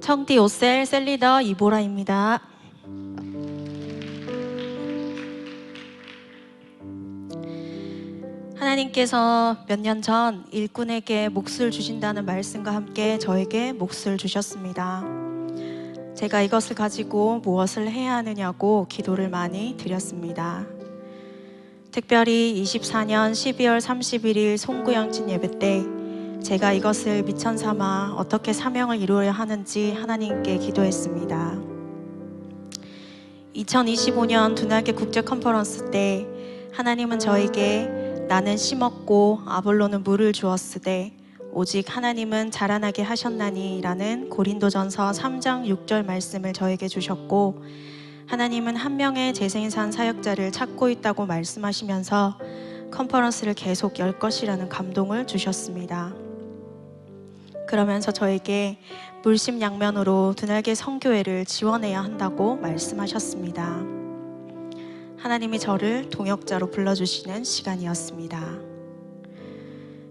청띠 오셀 셀리더 이보라입니다. 하나님께서 몇 년 전 일꾼에게 몫을 주신다는 말씀과 함께 저에게 몫을 주셨습니다. 제가 이것을 가지고 무엇을 해야 하느냐고 기도를 많이 드렸습니다. 특별히 24년 12월 31일 송구영진 예배 때 제가 이것을 미천 삼아 어떻게 사명을 이루어야 하는지 하나님께 기도했습니다. 2025년 두날개 국제 컨퍼런스 때 하나님은 저에게 나는 심었고 아볼로는 물을 주었으되 오직 하나님은 자라나게 하셨나니라는 고린도전서 3장 6절 말씀을 저에게 주셨고 하나님은 한 명의 재생산 사역자를 찾고 있다고 말씀하시면서 컨퍼런스를 계속 열 것이라는 감동을 주셨습니다. 그러면서 저에게 물심양면으로 두날개 성교회를 지원해야 한다고 말씀하셨습니다. 하나님이 저를 동역자로 불러주시는 시간이었습니다.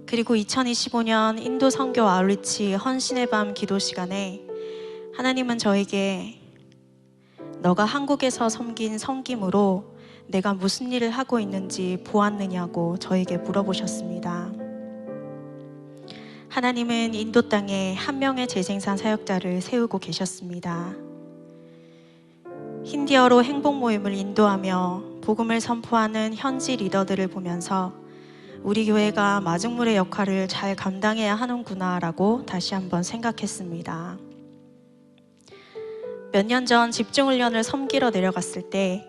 그리고 2025년 인도 선교 아울리치 헌신의 밤 기도 시간에 하나님은 저에게 너가 한국에서 섬긴 섬김으로 내가 무슨 일을 하고 있는지 보았느냐고 저에게 물어보셨습니다. 하나님은 인도 땅에 한 명의 재생산 사역자를 세우고 계셨습니다. 힌디어로 행복 모임을 인도하며 복음을 선포하는 현지 리더들을 보면서 우리 교회가 마중물의 역할을 잘 감당해야 하는구나라고 다시 한번 생각했습니다. 몇 년 전 집중훈련을 섬기러 내려갔을 때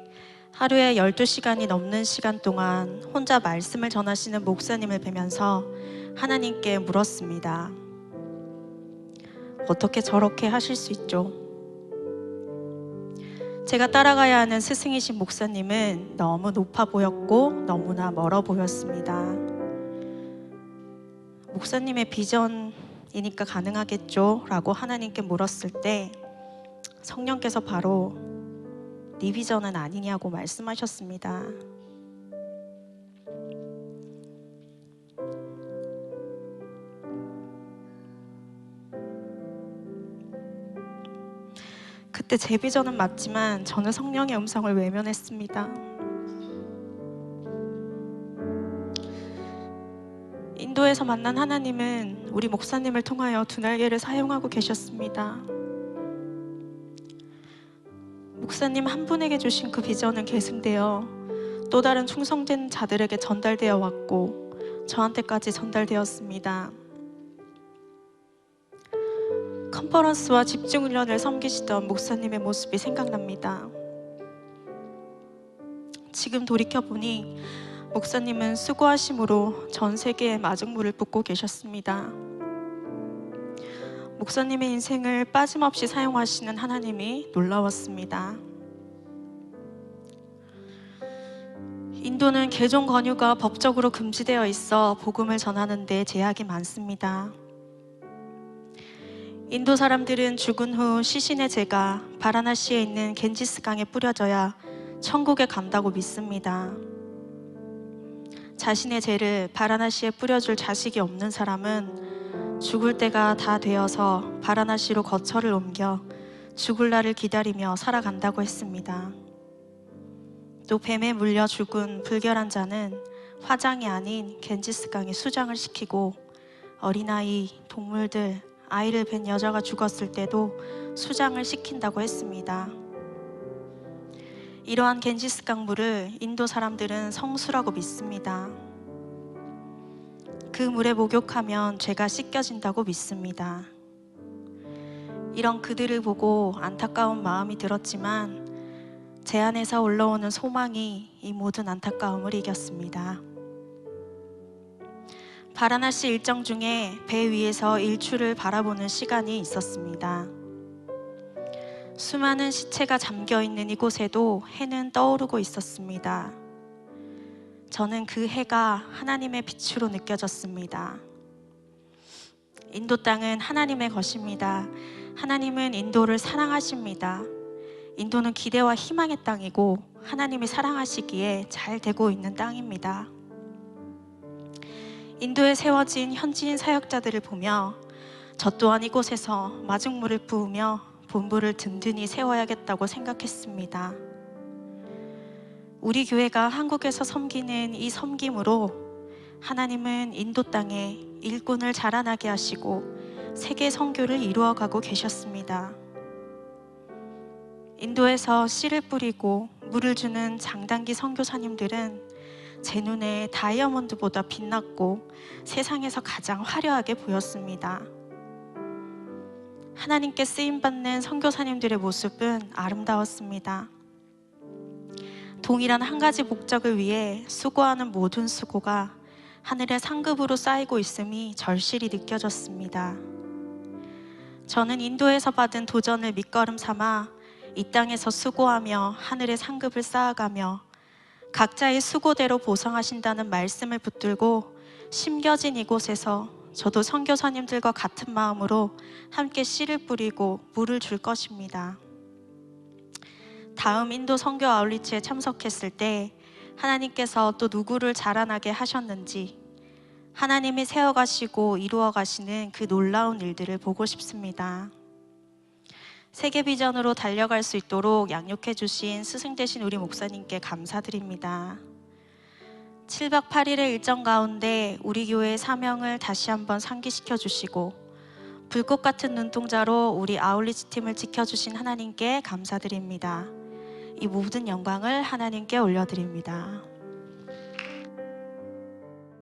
하루에 12시간이 넘는 시간 동안 혼자 말씀을 전하시는 목사님을 뵈면서 하나님께 물었습니다. 어떻게 저렇게 하실 수 있죠? 제가 따라가야 하는 스승이신 목사님은 너무 높아 보였고 너무나 멀어 보였습니다. 목사님의 비전이니까 가능하겠죠? 라고 하나님께 물었을 때 성령께서 바로 네 비전은 아니냐고 말씀하셨습니다. 그때 제 비전은 맞지만 저는 성령의 음성을 외면했습니다. 인도에서 만난 하나님은 우리 목사님을 통하여 두 날개를 사용하고 계셨습니다. 목사님 한 분에게 주신 그 비전은 계승되어 또 다른 충성된 자들에게 전달되어 왔고 저한테까지 전달되었습니다. 컨퍼런스와 집중훈련을 섬기시던 목사님의 모습이 생각납니다. 지금 돌이켜보니 목사님은 수고하심으로 전 세계의 마중물을 붓고 계셨습니다. 목사님의 인생을 빠짐없이 사용하시는 하나님이 놀라웠습니다. 인도는 개종 권유가 법적으로 금지되어 있어 복음을 전하는 데 제약이 많습니다. 인도 사람들은 죽은 후 시신의 재가 바라나시에 있는 겐지스 강에 뿌려져야 천국에 간다고 믿습니다. 자신의 죄를 바라나시에 뿌려줄 자식이 없는 사람은 죽을 때가 다 되어서 바라나시로 거처를 옮겨 죽을 날을 기다리며 살아간다고 했습니다. 또 뱀에 물려 죽은 불결한 자는 화장이 아닌 겐지스 강에 수장을 시키고 어린아이, 동물들, 아이를 뵌 여자가 죽었을 때도 수장을 시킨다고 했습니다. 이러한 겐지스 강 물을 인도 사람들은 성수라고 믿습니다. 그 물에 목욕하면 죄가 씻겨진다고 믿습니다. 이런 그들을 보고 안타까운 마음이 들었지만 제 안에서 올라오는 소망이 이 모든 안타까움을 이겼습니다. 바라나시 일정 중에 배 위에서 일출을 바라보는 시간이 있었습니다. 수많은 시체가 잠겨 있는 이곳에도 해는 떠오르고 있었습니다. 저는 그 해가 하나님의 빛으로 느껴졌습니다. 인도 땅은 하나님의 것입니다. 하나님은 인도를 사랑하십니다. 인도는 기대와 희망의 땅이고 하나님이 사랑하시기에 잘 되고 있는 땅입니다. 인도에 세워진 현지인 사역자들을 보며 저 또한 이곳에서 마중물을 부으며 본부를 든든히 세워야겠다고 생각했습니다. 우리 교회가 한국에서 섬기는 이 섬김으로 하나님은 인도 땅에 일꾼을 자라나게 하시고 세계 선교를 이루어가고 계셨습니다. 인도에서 씨를 뿌리고 물을 주는 장단기 선교사님들은 제 눈에 다이아몬드보다 빛났고 세상에서 가장 화려하게 보였습니다. 하나님께 쓰임 받는 선교사님들의 모습은 아름다웠습니다. 동일한 한 가지 목적을 위해 수고하는 모든 수고가 하늘의 상급으로 쌓이고 있음이 절실히 느껴졌습니다. 저는 인도에서 받은 도전을 밑거름 삼아 이 땅에서 수고하며 하늘의 상급을 쌓아가며 각자의 수고대로 보상하신다는 말씀을 붙들고 심겨진 이곳에서 저도 선교사님들과 같은 마음으로 함께 씨를 뿌리고 물을 줄 것입니다. 다음 인도 선교 아울리치에 참석했을 때 하나님께서 또 누구를 자라나게 하셨는지 하나님이 세워가시고 이루어가시는 그 놀라운 일들을 보고 싶습니다. 세계 비전으로 달려갈 수 있도록 양육해 주신 스승 되신 우리 목사님께 감사드립니다. 7박 8일의 일정 가운데 우리 교회의 사명을 다시 한번 상기시켜 주시고 불꽃 같은 눈동자로 우리 아울리치 팀을 지켜 주신 하나님께 감사드립니다. 이 모든 영광을 하나님께 올려드립니다.